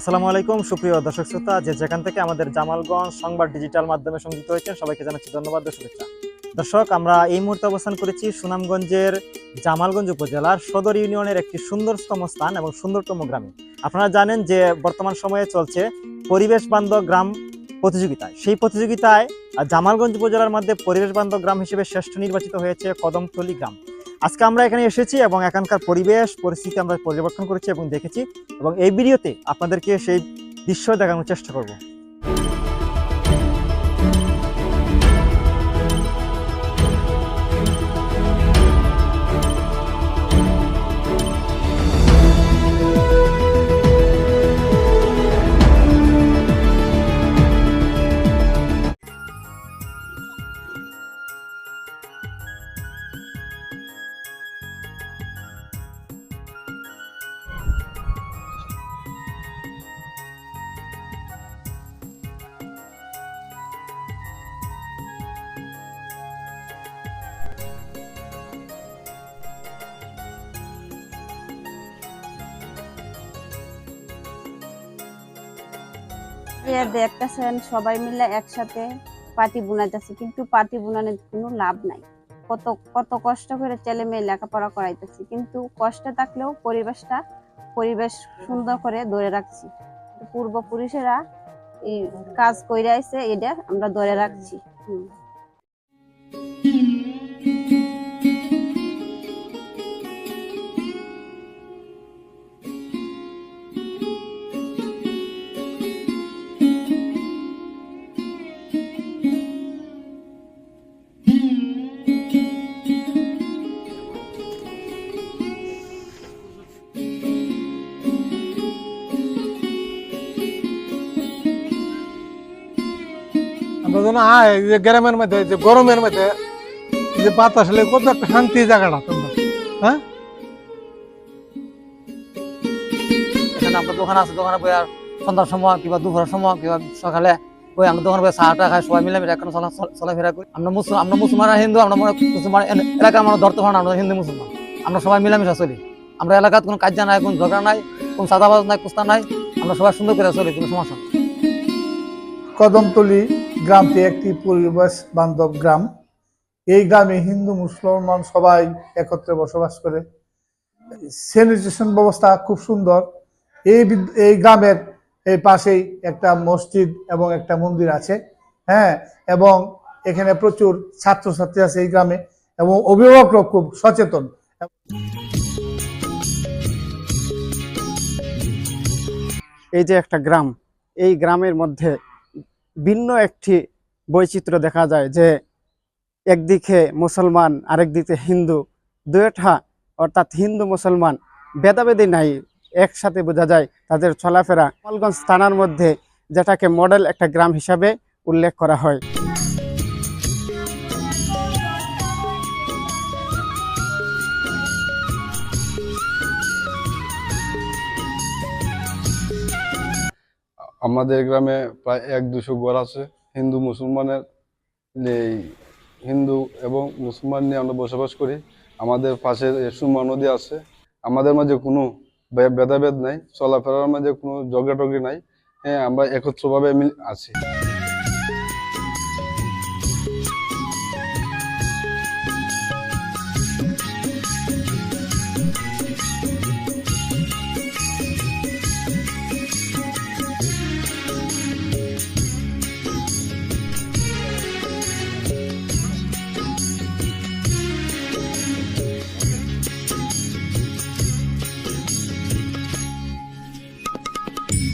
আসসালামু আলাইকুম, সুপ্রিয় দর্শক শ্রোতা। যে যেখান থেকে আমাদের জামালগঞ্জ সংবাদ ডিজিটাল মাধ্যমে সংযুক্ত হয়েছেন, সবাইকে জানাচ্ছি ধন্যবাদ শুভেচ্ছা। দর্শক, আমরা এই মুহূর্তে অবস্থান করেছি সুনামগঞ্জের জামালগঞ্জ উপজেলার সদর ইউনিয়নের একটি সুন্দরতম স্থান এবং সুন্দরতম গ্রামে। আপনারা জানেন যে বর্তমান সময়ে চলছে পরিবেশ বান্ধব গ্রাম প্রতিযোগিতা। সেই প্রতিযোগিতায় জামালগঞ্জ উপজেলার মধ্যে পরিবেশ বান্ধব গ্রাম হিসেবে শ্রেষ্ঠ নির্বাচিত হয়েছে কদমতলী গ্রাম। আজকে আমরা এখানে এসেছি এবং এখানকার পরিবেশ, পরিস্থিতি আমরা পর্যবেক্ষণ করেছি এবং দেখেছি এবং এই ভিডিওতে আপনাদেরকে সেই দৃশ্য দেখানোর চেষ্টা করব। দেখতেছেন, সবাই মিলে একসাথে পাটি বোনা যাচ্ছে কিন্তু পাটি বোনানোর কোনো লাভ নাই। কত কত কষ্ট করে ছেলে মেয়ে লেখাপড়া করাইতেছি, কিন্তু কষ্ট থাকলেও পরিবেশটা, পরিবেশ সুন্দর করে ধরে রাখছি। পূর্বপুরুষেরা এই কাজ কইরা আইছে, এটা আমরা ধরে রাখছি। আমরা যেন আয় যে গ্রামের মধ্যে যে গরমের মধ্যে যে বাতাস হলে কত একটা শান্তি জায়গাটা তোমরা হ্যাঁ? এখানে দোকান আছে দোকানে বই আর সন্ধ্যার সময় কিংবা দুপুরের সময় কিংবা সকালে আমরা দোকানে বই চাটা খাই সবাই মিলে মিলে এখন চলা চলাফেরা করি। আমরা মুসলিম আমরা মুসলমান হিন্দু আমরা মনে মুসলমান এন- এলাকা আমরা ধরতে পারি আমরা হিন্দু মুসলমান। আমরা সবাই মিলামিশা চলি। আমরা এলাকাত কোনো কাজ নাই কোনো ঝগড়া নাই কোনো সাদাবাজ নাই কুস্তা নাই আমরা সবাই সুন্দর করে চলি কোনো সমস্যা কদমতলী গ্রামটি একটি পরিবেশ বান্ধব গ্রাম। এই গ্রামে হিন্দু, মুসলমান সবাই একত্রে বসবাস করে। স্যানিটেশন ব্যবস্থা খুব সুন্দর। এই এই গ্রামের এই পাশেই একটা মসজিদ এবং একটা মন্দির আছে হ্যাঁ এবং এখানে প্রচুর ছাত্রছাত্রী আছে এই গ্রামে এবং অভিভাবকরা খুব সচেতন। এই যে একটা গ্রাম, এই গ্রামের মধ্যে ভিন্ন একটি বৈচিত্র্য দেখা যায় যে একদিকে মুসলমান, আরেকদিকে হিন্দু। দুয়েটা অর্থাৎ হিন্দু, মুসলমান ভেদাভেদি নাই, একসাথে বোঝা যায় তাদের চলাফেরা। মালগঞ্জ থানার মধ্যে যেটাকে মডেল একটা গ্রাম হিসাবে উল্লেখ করা হয়। আমাদের গ্রামে প্রায় এক দুশো ঘর আছে। হিন্দু, মুসলমানের এই হিন্দু এবং মুসলমান নিয়ে আমরা বসবাস করি। আমাদের পাশে সুরমা নদী আছে। আমাদের মাঝে কোনো ভেদাভেদ নাই। চলাফেরার মাঝে কোনো ঝগড়াটগড়ি নাই। হ্যাঁ আমরা একত্রভাবে আছি।